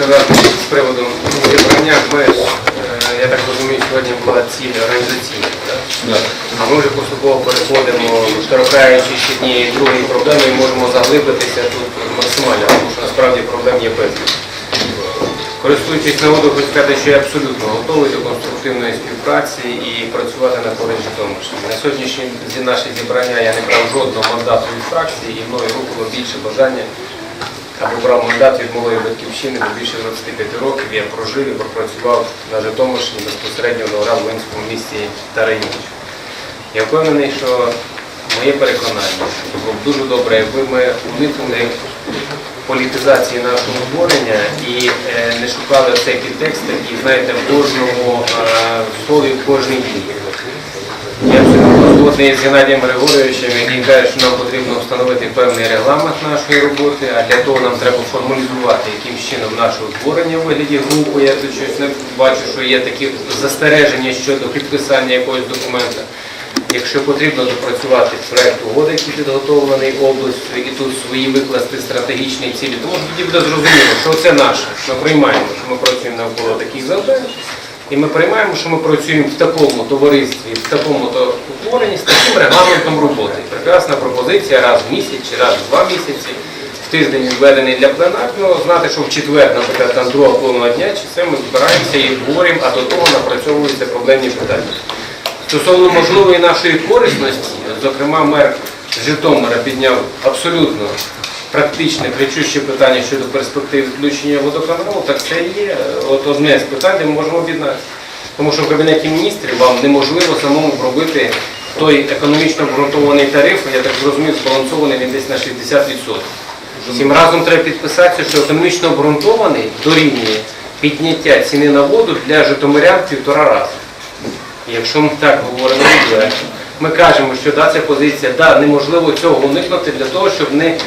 сказати з приводу зібрання. Ми, е, я так розумію, сьогодні була ціль організаційна. так? А ми вже поступово переходимо, торкаючись однієї другої проблеми, і можемо заглибитися тут максимально, тому що насправді проблем є безліч. Користуючись нагодою, хочу сказати, що я абсолютно готовий до конструктивної співпраці і працювати на користь Житомирщини. На сьогоднішнє зі- наше зібрання я не брав жодного мандату від фракції і мною рухало більше бажання або брав мандат від малої батьківщини, бо більше 25 років я прожив і пропрацював на Житомирщині безпосередньо на Волинському місті Тараївич. Я впевнений, що моє переконання, було б дуже добре, якби ми уникнули політизації нашого творення і е, не шукали цей підтекст, який, знаєте, в кожному е, слові, в кожній дії. Абсолютно з Геннадієм Григоровичем, який каже, що нам потрібно встановити певний регламент нашої роботи, а для того нам треба формалізувати яким чином наше утворення у вигляді групи. Я тут щось бачу, що є такі застереження щодо підписання якогось документа. Якщо потрібно допрацювати проект угоди, який підготовлений областю, і тут свої викласти стратегічні цілі, тому тоді буде зрозуміло, що це наше. Ми приймаємо, що ми працюємо навколо таких завдань. І ми приймаємо, що ми працюємо в такому товаристві, в такому утворенні з таким регламентом роботи. Прекрасна пропозиція раз в місяць чи раз в два місяці. В тиждень відведений для пленарного, знати, що в четвер, наприклад, там друга половина дня, чи це ми збираємося і говоримо, а до того напрацьовуються проблемні питання. Стосовно можливої нашої корисності, зокрема, мер Житомира підняв абсолютно практичне, кричуще питання щодо перспектив включення водоканалу, так це є от одне з питань, де ми можемо об'єднатися. Тому що в Кабінеті міністрів вам неможливо самому пробити той економічно обґрунтований тариф, я так зрозумів, збалансований він десь на 60%. Всім разом треба підписатися, що економічно обґрунтований дорівнює підняття ціни на воду для житомирян півтора рази. Якщо ми так говоримо ми кажемо, що да, ця позиція, да, неможливо цього уникнути для того, щоб не,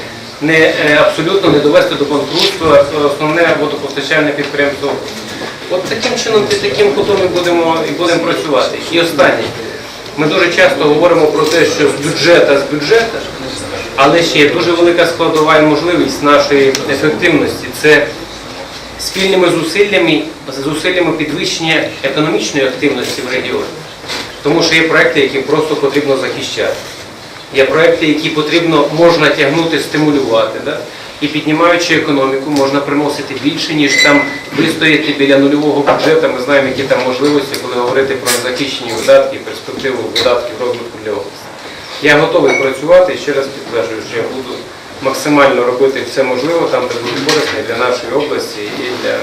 не е, абсолютно не довести до банкрутства основне водопостачальне підприємство. От таким чином, під таким кутом ми будемо і будемо працювати. І останнє. Ми дуже часто говоримо про те, що з бюджету з бюджету, але ще є дуже велика складова і можливість нашої ефективності. Це спільними зусиллями, зусиллями підвищення економічної активності в регіоні. Тому що є проекти, які просто потрібно захищати. Є проекти, які потрібно можна тягнути, стимулювати. Да? І піднімаючи економіку, можна приносити більше, ніж там вистояти біля нульового бюджету. Ми знаємо, які там можливості, коли говорити про захищені видатки, перспективу видатків розвитку для області. Я готовий працювати і ще раз підтверджую, що я буду максимально робити все можливе там, де буде корисно для нашої області і для